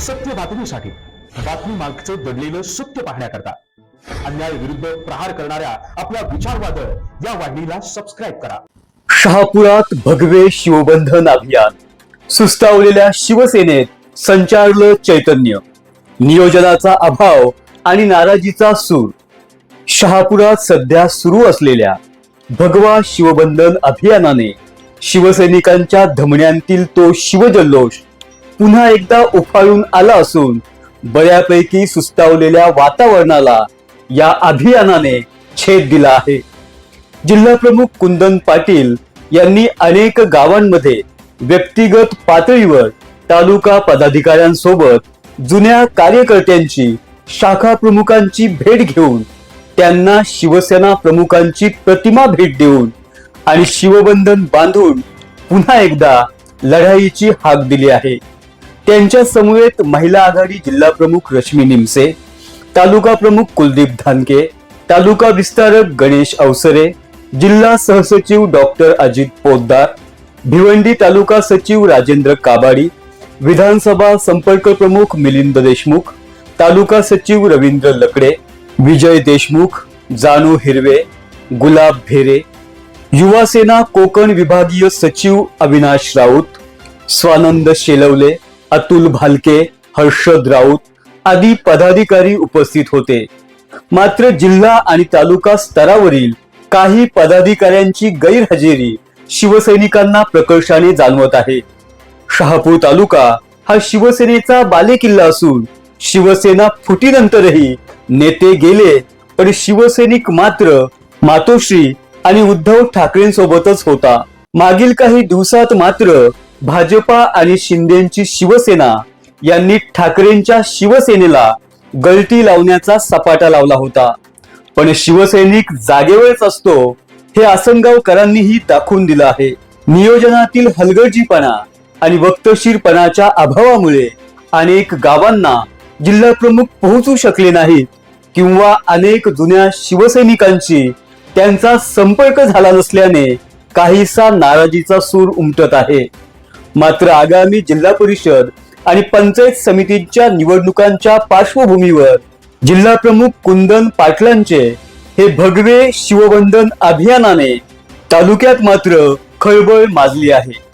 सत्य बातमीसाठी बातमी मागचं दडलेलं सत्य पाहण्याकरता अन्याय विरुद्ध प्रहार करणाऱ्या आपल्या विचारवादळ या वाहिनीला सबस्क्राईब करा. शहापुरात भगवे शिवबंधन अभियान. सुस्तावलेल्या शिवसेनेत संचारलं चैतन्य. नियोजनाचा अभाव आणि नाराजीचा सूर. शहापुरात सध्या सुरू असलेल्या भगवा शिवबंधन अभियानाने शिवसैनिकांच्या धमण्यांतील तो शिवजल्लोष पुन्हा एकदा उफाळून आला असून बऱ्यापैकी सुस्तावलेल्या वातावरणाला या अभियानाने छेद दिला आहे. जिल्हा प्रमुख कुंदन पाटील यांनी अनेक गावांमध्ये व्यक्तिगत पातळीवर तालुका पदाधिकाऱ्यांसोबत जुन्या कार्यकर्त्यांची शाखा प्रमुखांची भेट घेऊन त्यांना शिवसेना प्रमुखांची प्रतिमा भेट देऊन आणि शिवबंधन बांधून पुन्हा एकदा लढाईची हाक दिली आहे. त्यांच्या समवेत महिला आघाडी जिल्हा प्रमुख रश्मी निमसे तालुका प्रमुख कुलदीप धानके तालुका विस्तारक गणेश अवसरे जिल्हा सहसचिव डॉक्टर अजित पोद्दार भिवंडी तालुका सचिव राजेंद्र काबाडी विधानसभा संपर्क प्रमुख मिलिंद देशमुख तालुका सचिव रवींद्र लकडे विजय देशमुख जानू हिरवे गुलाब भेरे युवा सेना कोकण विभागीय सचिव अविनाश राऊत स्वानंद शेलवले अतुल भालके हर्षद राऊत आदी पदाधिकारी उपस्थित होते. मात्र जिल्हा आणि तालुका स्तरावरील काही पदाधिकाऱ्यांची गैरहजेरी शिवसैनिकांना प्रकर्षाने जाणवत आहे. शहापूर तालुका हा शिवसेनेचा बालेकिल्ला असून शिवसेना फुटीनंतरही नेते गेले पण शिवसैनिक मात्र मातोश्री आणि उद्धव ठाकरेंसोबतच होता. मागील काही दिवसात मात्र भाजपा आणि शिंदेची शिवसेना यांनी ठाकरेंच्या शिवसेनेला गळती लावण्याचा सपाटा लावला होता. पण शिवसैनिक जागेवरच असतो हे आसनगावकरांनीही दाखवून दिलं आहे. नियोजनातील हलगर्जीपणा आणि वक्तशीरपणाच्या अभावामुळे अनेक गावांना जिल्हा प्रमुख पोहोचू शकले नाहीत किंवा अनेक जुन्या शिवसैनिकांची त्यांचा संपर्क झाला नसल्याने काहीसा नाराजीचा सूर उमटत आहे. मात्र आगामी जिल्हा परिषद आणि पंचायत समितीच्या निवडणुकांच्या पार्श्वभूमीवर जिल्हा प्रमुख कुंदन पाटलांचे हे भगवे शिवबंधन अभियानाने तालुक्यात मात्र खळबळ माजली आहे.